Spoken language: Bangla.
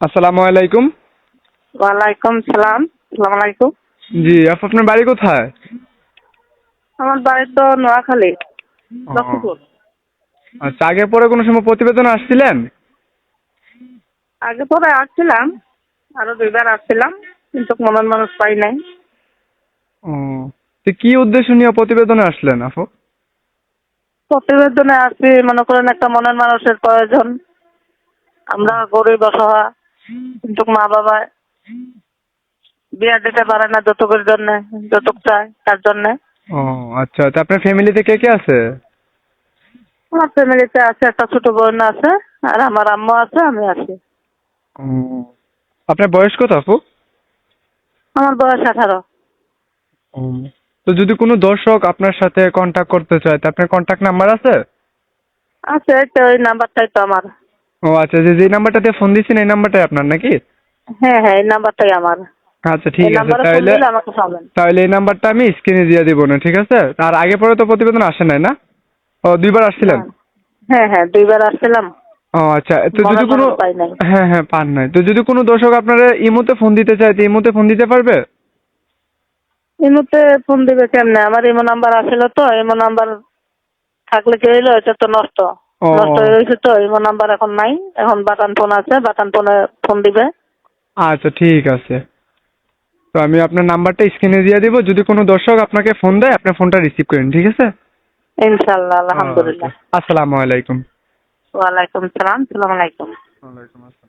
আসসালামু আলাইকুম। ওয়ালাইকুম সালাম সালাম আলাইকুম। জি আপু আপনার বাড়ি কোথায়? আমার বাড়ি তো নোয়াখালী লক্ষ্মীপুর। আচ্ছা আগে পরে কোনো সময় প্রতিবেদন আসছিলেন? আগে পরে আসছিলাম আরও দুইবার আসছিলাম কিন্তু মনের মানুষ পাই নাই। ও তো কি উদ্দেশ্য নিয়ে প্রতিবেদনে আসলেন আপু? প্রতিবেদনে আসছি মনে করেন একটা মনের মানুষের প্রয়োজন। আমরা গরিব অসহায় কিন্তু মা বাবা বিয়া দিতে পারে না যৌতুকের জন্য যৌতুক চায় তার জন্য। ও আচ্ছা তো আপনার ফ্যামিলিতে কে কে আছে? আমার ফ্যামিলিতে আছে একটা ছোট বোন আছে আর আমার আম্মু আছে আমি আছি। আপনার বয়স কত আপু? আমার বয়স আঠারো। তো যদি কোনো দর্শক আপনার সাথে কন্ট্যাক্ট করতে চায় তো আপনার কন্ট্যাক্ট নাম্বার আছে? আছে তো ওই নাম্বারটাই তো আমার। ও আচ্ছা যে যে নাম্বারটাতে ফোন দিচ্ছেন এই নাম্বারটাই আপনার নাকি? হ্যাঁ হ্যাঁ এই নাম্বারটাই আমার। আচ্ছা ঠিক আছে তাহলে তাহলে এই নাম্বারটা আমি স্ক্রিনে দিয়ে দিব না ঠিক আছে? আর আগে পরে তো প্রতিবেদন আসে নাই না? ও দুইবার আসছিলেন? হ্যাঁ হ্যাঁ দুইবার আসছিলাম। ও আচ্ছা তো যদি কোনো। হ্যাঁ হ্যাঁ পান নাই। তো যদি কোনো দর্শক আপনারা ইমোতে ফোন দিতে চায় তো ইমোতে ফোন দিতে পারবে? ইমোতে ফোন দিবে কেমনে? আমার ইমো নাম্বার আসছিল তো ইমো নাম্বার থাকলে কি হইল? এটা তো নষ্ট। নষ্ট হয়ে গেছে তো ইমো নাম্বার এখন নাই। এখন বাটান ফোন আছে বাটান ফোনে ফোন দিবে। আচ্ছা ঠিক আছে। তো আমি আপনার নাম্বারটা স্ক্রিনে দিয়ে দিব। যদি কোনো দর্শক আপনাকে ফোন দেয় আপনার ফোনটা রিসিভ করেন ঠিক আছে? ইনশাল্লাহ আলহামদুলিল্লাহ। আসসালামু আলাইকুম। ওয়ালাইকুম সালাম সালাম আলাইকুম। ওয়ালাইকুম আসসালাম।